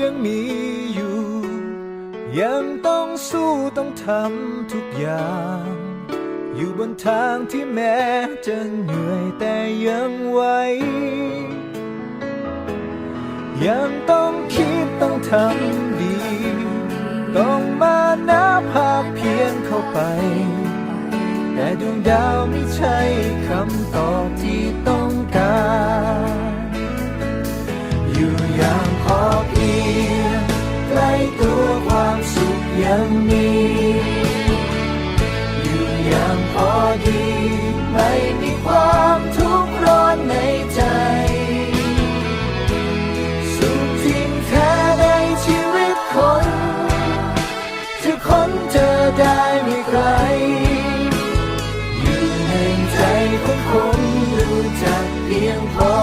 ยังมีอยู่ ยังต้องสู้ต้องทำทุกอย่าง อยู่บนทางที่แม้จะเหนื่อยแต่ยังไหวยังต้องคิดต้องทำดี ต้องมานับภาพเพียนเข้าไป แต่ดวงดาวไม่ใช่คำตอบที่ งมีอยู่อย่างพอดี ไม่มีความทุกข์ร้อนในใจ สุขจริงแท้ในชีวิตคนจะค้นเจอได้ไม่ไกลอยู่ในใจของคนรู้จักเพียงพอ